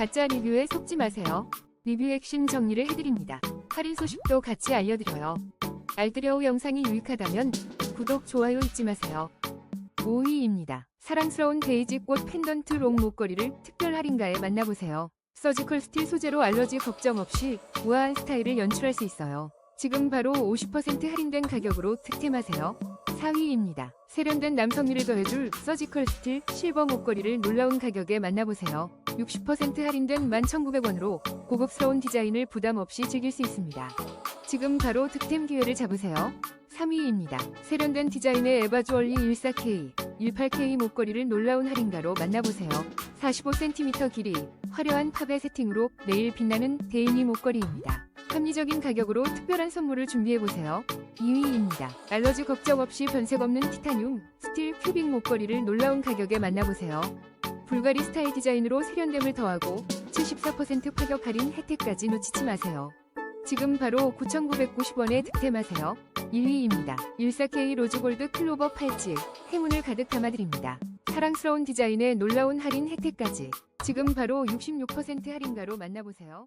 가짜 리뷰에 속지 마세요. 리뷰 핵심 정리를 해드립니다. 할인 소식도 같이 알려드려요. 알뜰여우 영상이 유익하다면 구독, 좋아요 잊지 마세요. 5위입니다. 사랑스러운 데이지 꽃 펜던트 롱 목걸이를 특별 할인가에 만나보세요. 서지컬 스틸 소재로 알러지 걱정 없이 우아한 스타일을 연출할 수 있어요. 지금 바로 50% 할인된 가격으로 득템하세요. 4위입니다. 세련된 남성미를 더해줄 서지컬 스틸 실버 목걸이를 놀라운 가격에 만나보세요. 60% 할인된 11,900원으로 고급스러운 디자인을 부담 없이 즐길 수 있습니다. 지금 바로 득템 기회를 잡으세요. 3위입니다. 세련된 디자인의 에바 주얼리 14K, 18K 목걸이를 놀라운 할인가로 만나보세요. 45cm 길이, 화려한 팝의 세팅으로 내일 빛나는 데이니 목걸이입니다. 합리적인 가격으로 특별한 선물을 준비해보세요. 2위입니다. 알러지 걱정 없이 변색 없는 티타늄, 스틸 큐빅 목걸이를 놀라운 가격에 만나보세요. 불가리 스타일 디자인으로 세련됨을 더하고 74% 파격 할인 혜택까지 놓치지 마세요. 지금 바로 9,990원에 득템하세요. 1위입니다. 14K 로즈골드 클로버 팔찌, 행운을 가득 담아드립니다. 사랑스러운 디자인에 놀라운 할인 혜택까지. 지금 바로 66% 할인가로 만나보세요.